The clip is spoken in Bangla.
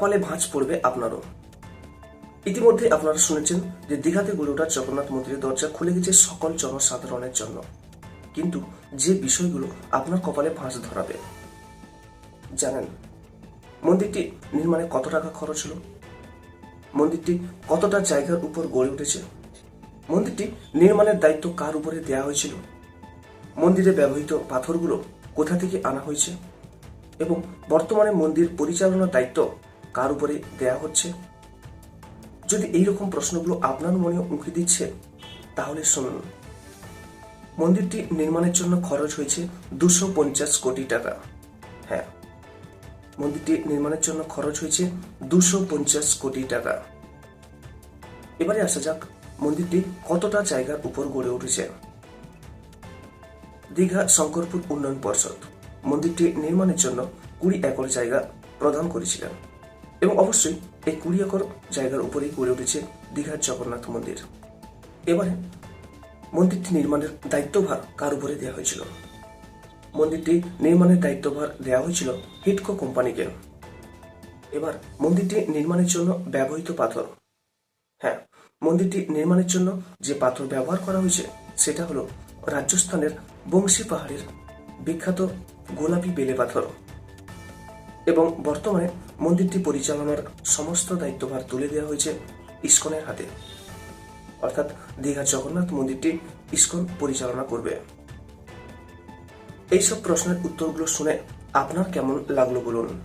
কপালে ভাঁজ পড়বে আপনারও। ইতিমধ্যে আপনারা শুনেছেন যে দীঘাতে গড়ে ওঠা জগন্নাথ মন্দিরের দরজা খুলে গেছে সকল জনসাধারণের জন্য। কিন্তু যে বিষয়গুলো আপনার কপালে ভাঁজ ধরাবে, জানেন, মন্দিরটি নির্মাণে কত টাকা খরচ হলো? মন্দিরটি কতটা জায়গার উপর গড়ে উঠেছে? মন্দিরটি নির্মাণের দায়িত্ব কার উপরে দেয়া হয়েছিল? মন্দিরে ব্যবহৃত পাথরগুলো কোথা থেকে আনা হয়েছে? এবং বর্তমানে মন্দির পরিচালনার দায়িত্ব কার উপরে দেয়া হচ্ছে? যদি এইরকম প্রশ্নগুলো আপনার মনে উঁকি দিচ্ছে, তাহলে শুনুন। মন্দিরটি নির্মাণের জন্য খরচ হয়েছে দুশো পঞ্চাশ কোটি টাকা। হ্যাঁ মন্দিরটি নির্মাণের জন্য খরচ হয়েছে দুশো পঞ্চাশ কোটি টাকা। এবারে আসা যাক, মন্দিরটি কতটা জায়গার উপর গড়ে উঠেছে। দীঘা শঙ্করপুর উন্নয়ন পর্ষদ মন্দিরটি নির্মাণের জন্য কুড়ি একর জায়গা প্রদান করেছিলেন। এবং অবশ্যই এই কুড়ি একর জায়গার উপরেই গড়ে উঠেছে দীঘার জগন্নাথ মন্দির। এবারে মন্দিরটি নির্মাণের দায়িত্বভার কার উপরে দেওয়া হয়েছিল? মন্দিরটি নির্মাণের দায়িত্বভার দেওয়া হয়েছিল হিটকো কোম্পানিকে। এবার মন্দিরটি নির্মাণের জন্য ব্যবহৃত পাথর। হ্যাঁ মন্দিরটি নির্মাণের জন্য যে পাথর ব্যবহার করা হয়েছে, সেটা হলো রাজস্থানের বংশী পাহাড়ের বিখ্যাত গোলাপি বেলে পাথর। এবং বর্তমানে মন্দিরটি পরিচালনার সমস্ত দায়িত্বভার তুলে দেওয়া হয়েছে ইস্কনের হাতে। অর্থাৎ দীঘা জগন্নাথ মন্দিরটি ইস্কন পরিচালনা করবে। এইসব প্রশ্নের উত্তরগুলো শুনে আপনার কেমন লাগল বলুন?